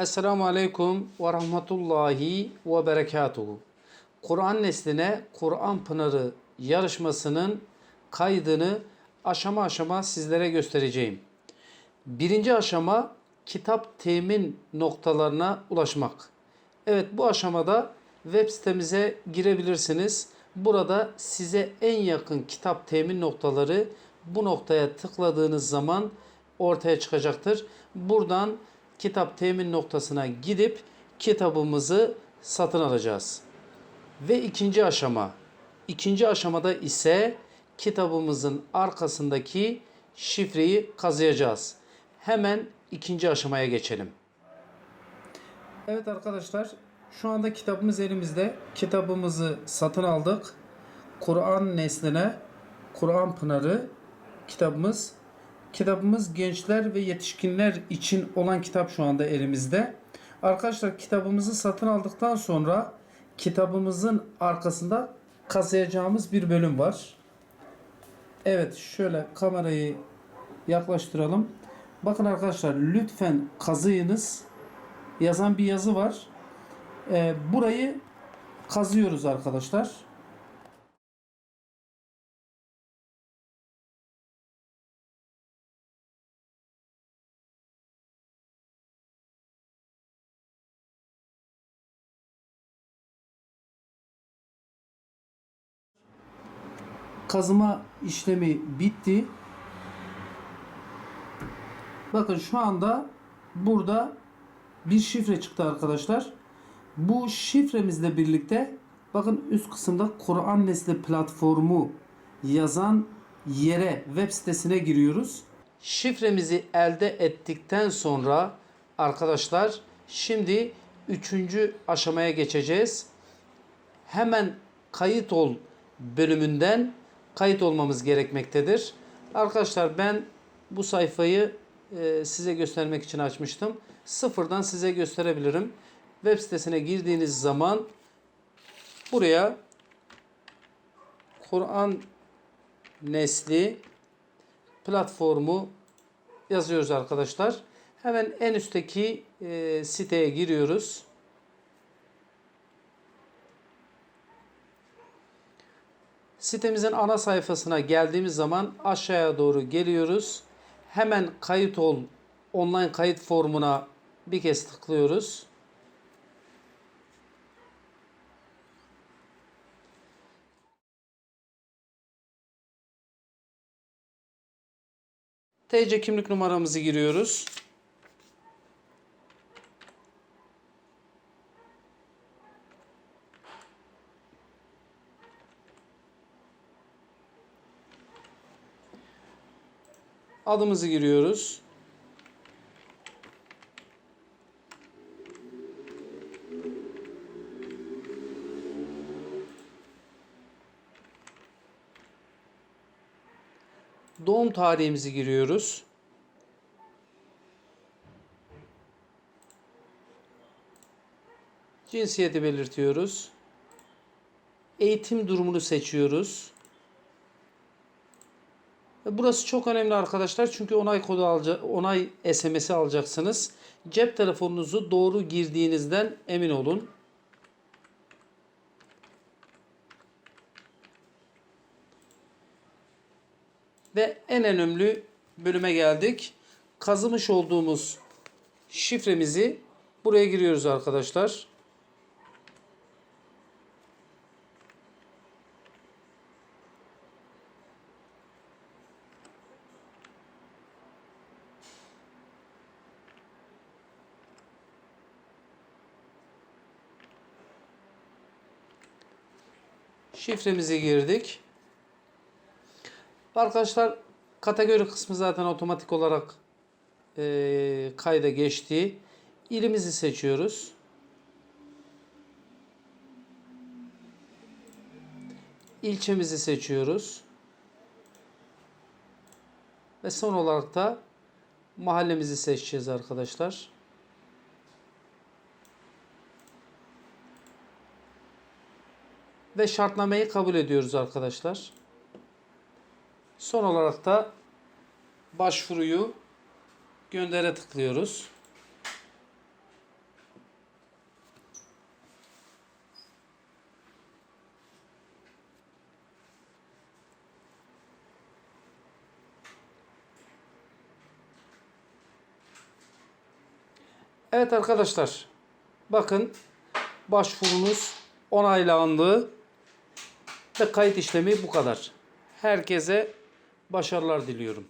Esselamu Aleyküm ve Rahmetullahi ve Berekatuhu. Kur'an nesline Kur'an Pınarı yarışmasının kaydını aşama aşama sizlere göstereceğim. Birinci aşama kitap temin noktalarına ulaşmak. Evet bu aşamada web sitemize girebilirsiniz. Burada size en yakın kitap temin noktaları bu noktaya tıkladığınız zaman ortaya çıkacaktır. Buradan kitap temin noktasına gidip kitabımızı satın alacağız. Ve ikinci aşama. İkinci aşamada ise kitabımızın arkasındaki şifreyi kazıyacağız. Hemen ikinci aşamaya geçelim. Evet arkadaşlar, şu anda kitabımız elimizde. Kitabımızı satın aldık. Kur'an nesline, Kur'an Pınarı kitabımız. Kitabımız gençler ve yetişkinler için olan kitap şu anda elimizde. Arkadaşlar kitabımızı satın aldıktan sonra kitabımızın arkasında kazıyacağımız bir bölüm var. Evet şöyle kamerayı yaklaştıralım. Bakın arkadaşlar lütfen kazıyınız yazan bir yazı var. Ee, burayı kazıyoruz arkadaşlar. Kazıma işlemi bitti. Bakın şu anda burada bir şifre çıktı arkadaşlar. Bu şifremizle birlikte bakın üst kısımda Kur'an Nesli platformu yazan yere web sitesine giriyoruz. Şifremizi elde ettikten sonra arkadaşlar şimdi üçüncü aşamaya geçeceğiz. Hemen kayıt ol bölümünden kayıt olmamız gerekmektedir. Arkadaşlar ben bu sayfayı e, size göstermek için açmıştım. Sıfırdan size gösterebilirim. Web sitesine girdiğiniz zaman buraya Kur'an Nesli platformu yazıyoruz arkadaşlar. Hemen en üstteki e, siteye giriyoruz. Sitemizin ana sayfasına geldiğimiz zaman aşağıya doğru geliyoruz. Hemen kayıt ol online kayıt formuna bir kez tıklıyoruz. TC kimlik numaramızı giriyoruz. Adımızı giriyoruz. Doğum tarihimizi giriyoruz. Cinsiyeti belirtiyoruz. Eğitim durumunu seçiyoruz. Burası çok önemli arkadaşlar çünkü onay kodu alacak, onay SMS'i alacaksınız. Cep telefonunuzu doğru girdiğinizden emin olun. Ve en önemli bölüme geldik. Kazımış olduğumuz şifremizi buraya giriyoruz arkadaşlar. Şifremizi girdik. Arkadaşlar kategori kısmı zaten otomatik olarak e, kayda geçti. İlimizi seçiyoruz. İlçemizi seçiyoruz. Ve son olarak da mahallemizi seçeceğiz arkadaşlar. ve şartnameyi kabul ediyoruz arkadaşlar. Son olarak da başvuruyu göndere tıklıyoruz. Evet arkadaşlar. Bakın başvurunuz onaylandı ve kayıt işlemi bu kadar. Herkese başarılar diliyorum.